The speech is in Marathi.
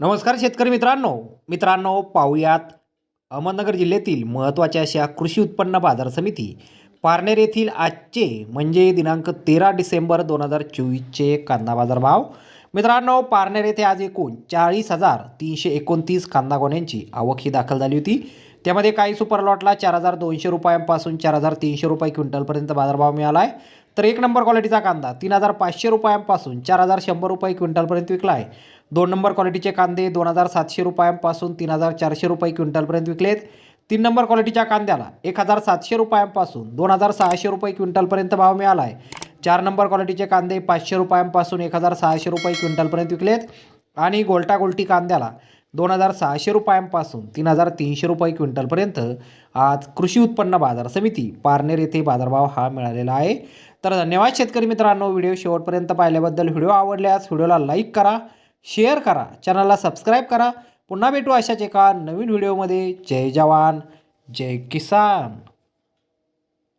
नमस्कार शेतकरी मित्रांनो. मित्रांनो पाहुयात अहमदनगर जिल्ह्यातील महत्त्वाच्या अशा कृषी उत्पन्न बाजार समिती. पारनेर येथील आजचे म्हणजे दिनांक तेरा डिसेंबर दोन हजार चोवीसचे कांदा बाजार भाव मित्रांनो पारनेर येथे आज एकूण चाळीस हजार तीनशे एकोणतीस कांदा गोण्यांची आवक ही दाखल झाली होती. त्यामध्ये काही सुपर लॉटला चार हजार दोनशे रुपयांपासून चार हजार तीनशे रुपये क्विंटलपर्यंत बाजारभाव मिळाला आहे तर एक नंबर क्वालिटीचा कांदा तीन हजार पाचशे रुपयांपासून चार हजार शंभर रुपये क्विंटलपर्यंत विकला आहे दोन नंबर क्वालिटीचे कांदे दोन हजार सातशे रुपयांपासून तीन हजार चारशे रुपये क्विंटलपर्यंत विकलेत. तीन नंबर क्वालिटीच्या कांद्याला एक हजार सातशे रुपयांपासून दोन हजार सहाशे रुपये क्विंटलपर्यंत भाव मिळाला आहे चार नंबर क्वालिटीचे कांदे पाचशे रुपयांपासून एक हजार सहाशे रुपये क्विंटलपर्यंत विकलेत. आणि गोलटा गोलटी कांद्याला दोन हजार सहाशे रुपयांपासून तीन हजार तीनशे रुपये क्विंटलपर्यंत आज कृषी उत्पन्न बाजार समिती पारनेर येथे बाजारभाव हा मिळालेला आहे. तर धन्यवाद शेतकरी मित्रांनो व्हिडिओ शेवटपर्यंत पाहिल्याबद्दल व्हिडिओ आवडल्यास व्हिडिओला लाईक करा शेअर करा चॅनलला सबस्क्राईब करा. पुन्हा भेटू अशाच एका नवीन व्हिडिओमध्ये. जय जवान जय किसान.